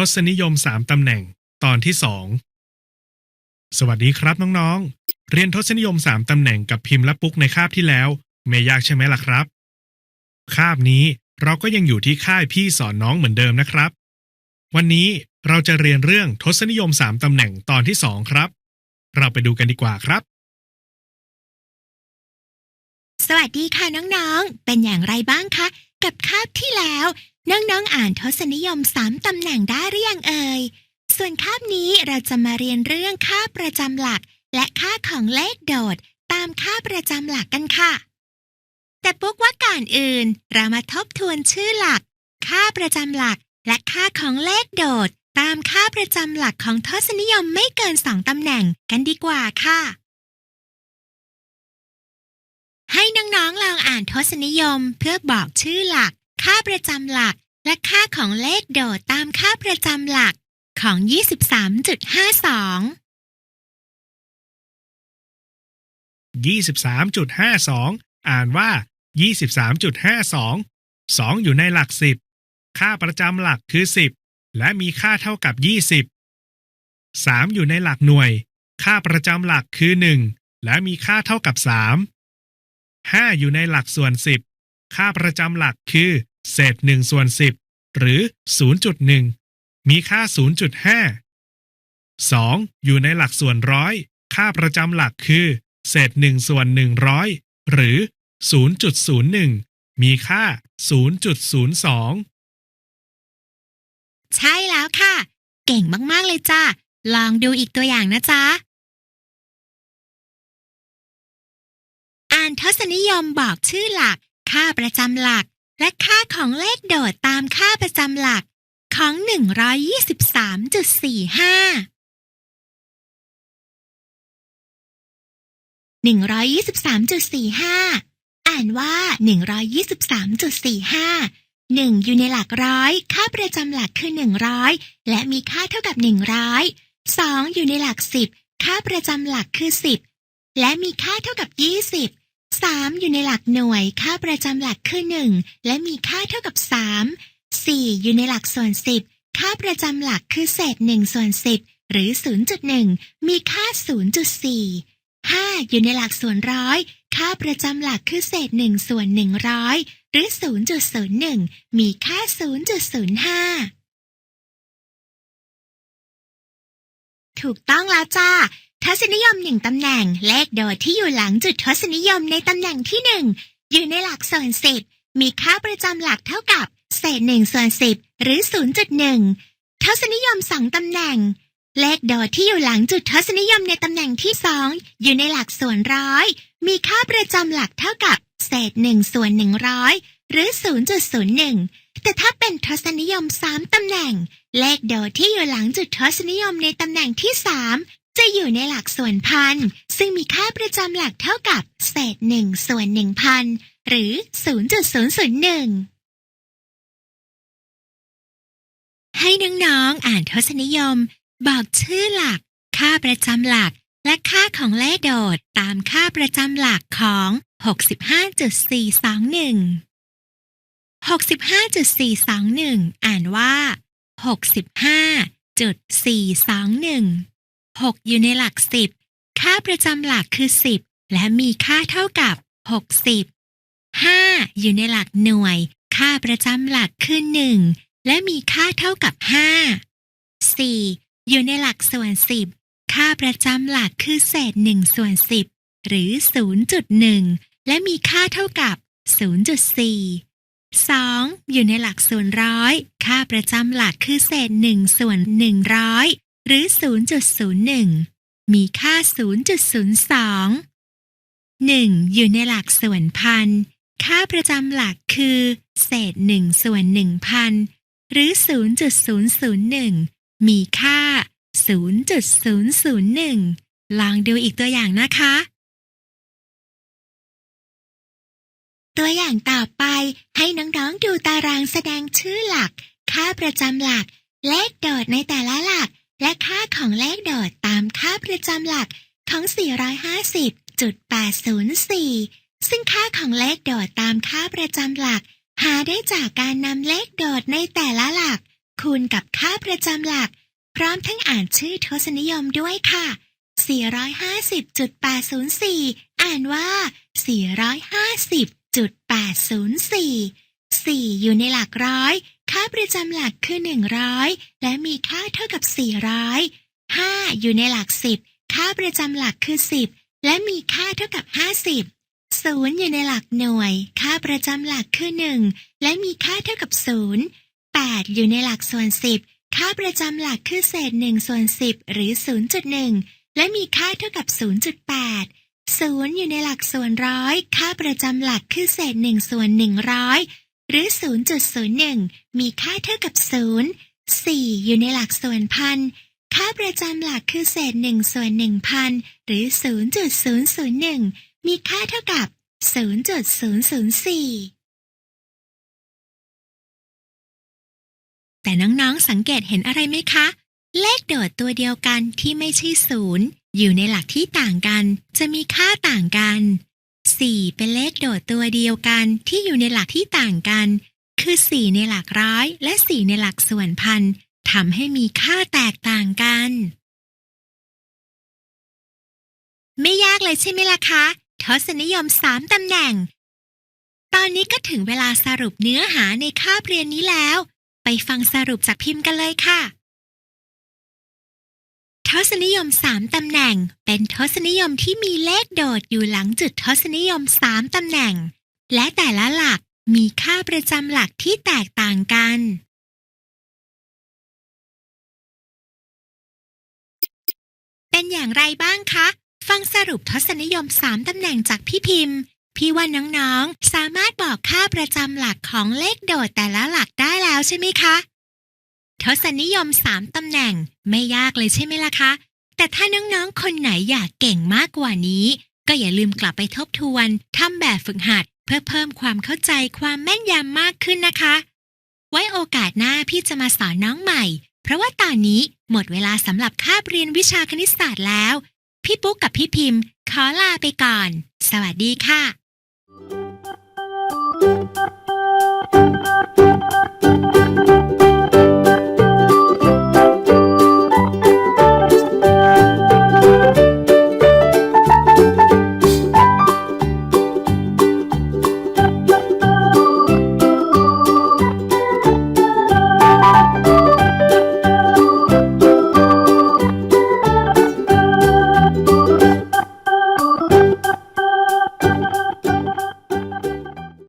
ทศนิยม3ตำแหน่ง ตอนที่2สวัสดีครับน้องๆ เรียนทศนิยม3ตำแหน่งกับพิมพ์และปุ๊กในคาบที่แล้ว ไม่ยากใช่ไหมล่ะครับ คาบนี้เราก็ยังอยู่ที่ค่ายพี่สอนน้องเหมือนเดิมนะครับ วันนี้เราจะเรียนเรื่องทศนิยม3ตำแหน่งตอนที่2ครับ เราไปดูกันดีกว่าครับ สวัสดีค่ะน้องๆ เป็นอย่างไรบ้างคะ กับคาบที่แล้ว น้องๆอ่านทศนิยมสามตำแหน่งได้หรือยังเอ่ย ส่วนคาบนี้เราจะมาเรียนเรื่องค่าประจำหลัก และค่าของเลขโดดตามค่าประจำหลักกันค่ะ แต่ปุ๊กว่าก่อนอื่นเรามาทบทวนชื่อหลัก ค่าประจำหลัก และค่าของเลขโดด ตามค่าประจำหลักของทศนิยมไม่เกินสองตำแหน่งกันดีกว่าค่ะ ให้น้องๆลองอ่านทศนิยมเพื่อบอกชื่อหลัก ค่าประจำหลัก และค่าของเลขโดดตามค่าประจำหลักของ 23.52 23.52 อ่านว่า 23.52 2 อยู่ในหลัก 10 ค่าประจำหลักคือ 10 และมีค่าเท่ากับ 20 3 อยู่ในหลักหน่วย ค่าประจำหลักคือ 1 และมีค่าเท่ากับ 3 5 อยู่ในหลักส่วน 10 ค่าประจำหลักคือ เศษ1ส่วน10 หรือ 0.1 มีค่า 0.5 2. อยู่ในหลักส่วนร้อย ค่าประจำหลักคือ เศษ1ส่วน100 หรือ 0.01 มีค่า 0.02 ใช่แล้วค่ะ เก่งมาก ๆ เลยจ้าลองดูอีกตัวอย่างนะจ๊ะ อ่านทศนิยมบอกชื่อหลัก ค่าประจำหลัก และค่าของเลขโดดตามค่าประจำหลักของ 123.45 123.45 อ่านว่า 123.45หนึ่งอยู่ในหลักร้อย ค่าประจำหลักคือหนึ่งร้อยและมีค่าเท่ากับหนึ่งร้อยสองอยู่ในหลักสิบค่าประจำหลักคือสิบและมีค่าเท่ากับยี่ สามอยู่ในหลักหน่วย ค่าประจำหลักคือหนึ่งและมีค่าเท่ากับสามสี่อยู่ในหลักส่วนสิบค่าประจำหลักคือเศษหนึ่งส่วนสิบหรือศูนย์จุดหนึ่งมีค่าศูนย์จุดสี่ห้าอยู่ในหลักส่วนร้อย ค่าประจำหลักคือเศษหนึ่งส่วนหนึ่งร้อยหรือ 0.01 มีค่า 0.05 ถูกต้องแล้วจ้า ทศนิยมหนึ่งตำแหน่ง เลขโดดที่อยู่หลังจุดทศนิยมในตำแหน่งที่หนึ่งอยู่ในหลักส่วนสิบมีค่าประจำหลักเท่ากับเศษหนึ่งส่วนสิบหรือ0.1ทศนิยมสองตำแหน่ง เลขโดดที่อยู่หลังจุดทศนิยมในตำแหน่งที่สองอยู่ในหลักส่วนร้อย มีค่าประจำหลักเท่ากับเศษหนึ่งส่วนหนึ่งร้อยหรือ 0.01 แต่ถ้าเป็นทศนิยมสามตำแหน่ง เลขโดดที่อยู่หลังจุดทศนิยมในตำแหน่งที่สาม จะอยู่ในหลักส่วนพัน ซึ่งมีค่าประจำหลักเท่ากับเศษหนึ่งส่วนหนึ่งพันหรือ 0.001ให้น้องๆ อ่านทศนิยม บอกชื่อหลัก ค่าประจำหลัก และค่าของเลขโดดตามค่าประจำหลักของ 65.421 65.421 อ่านว่า 65.421 6 อยู่ในหลัก 10 ค่าประจำหลักคือ 10 และมีค่าเท่ากับ 60 5 อยู่ในหลักหน่วย ค่าประจำหลักคือ 1 และมีค่าเท่ากับ 5 4 อยู่ในหลักส่วน 10 ค่าประจำหลักคือเศษ1ส่วน 10 หรือ 0.1 และมีค่าเท่ากับ 0.4 2. อยู่ในหลักส่วนร้อย ค่าประจำหลักคือเศษ1ส่วน100 หรือ 0.01 มีค่า 0.02 1. อยู่ในหลักส่วนพัน ค่าประจำหลักคือ เศษ 1 ส่วน1,000หรือ 0.001 มีค่า 0.001 ลองดูอีกตัวอย่างนะคะ ตัวอย่างต่อไปให้น้องๆดูตารางแสดงชื่อหลัก ค่าประจำหลัก เลขโดดในแต่ละหลัก และค่าของเลขโดดตามค่าประจำหลักของ 450.804 ซึ่งค่าของเลขโดดตามค่าประจำหลัก หาได้จากการนำเลขโดดในแต่ละหลัก คูณกับค่าประจำหลัก พร้อมทั้งอ่านชื่อทศนิยมด้วยค่ะ 450.804 อ่านว่า 450.804 4 อยู่ในหลักร้อย ค่าประจำหลักคือ 100 และมีค่าเท่ากับ 400 5 อยู่ในหลัก 10 ค่าประจำหลักคือ 10 และมีค่าเท่ากับ 50 0 อยู่ในหลักหน่วย ค่าประจำหลักคือ 1 และมีค่าเท่ากับ 0 8 อยู่ในหลักส่วน 10 ค่าประจำหลักคือเศษ1ส่วน10 หรือ 0.1 และมีค่าเท่ากับ 0.8 0 อยู่ในหลักส่วนร้อย ค่าประจำหลักคือเศษ1ส่วน100 หรือ 0.01 มีค่าเท่ากับ 0 4 อยู่ในหลักส่วนพัน ค่าประจำหลักคือเศษ 1 ส่วน1,000หรือ 0.001 มีค่าเท่ากับ 0.004แต่น้องๆ สังเกตเห็นอะไรไหมคะ เลขโดดตัวเดียวกันที่ไม่ใช่ศูนย์อยู่ในหลักที่ต่างกัน จะมีค่าต่างกัน 4 เป็นเลขโดดตัวเดียวกันที่อยู่ในหลักที่ต่างกัน คือ 4 ในหลักร้อย และ 4 ในหลักส่วนพันทำให้มีค่าแตกต่างกัน ไม่ยากเลยใช่ไหมล่ะคะทศนิยม 3ตำแหน่ง ตอนนี้ก็ถึงเวลาสรุปเนื้อหาในคาบเรียนนี้แล้ว ไปฟังสรุปจากพิมพ์กันเลยค่ะ ทศนิยม 3 ตำแหน่ง เป็นทศนิยมที่มีเลขโดดอยู่หลังจุดทศนิยม 3 ตำแหน่ง และแต่ละหลักมีค่าประจำหลักที่แตกต่างกัน เป็นอย่างไรบ้างคะ ฟังสรุปทศนิยม 3 ตำแหน่งจากพี่พิมพ์ พี่ว่าน้องๆ สามารถบอกค่าประจำหลักของเลขโดดแต่ละหลักได้แล้วใช่ไหมคะ ทศนิยม3ตำแหน่งไม่ยากเลยใช่ไหมล่ะคะ แต่ถ้าน้องๆ คนไหนอยากเก่งมากกว่านี้ ก็อย่าลืมกลับไปทบทวนทำแบบฝึกหัด เพื่อเพิ่มความเข้าใจความแม่นยำมากขึ้นนะคะ ไว้โอกาสหน้าพี่จะมาสอนน้องใหม่ เพราะว่าตอนนี้หมดเวลาสำหรับคาบเรียนวิชาคณิตศาสตร์แล้ว พี่ปุ๊กกับพี่พิมพ์ ขอลาไปก่อน สวัสดีค่ะ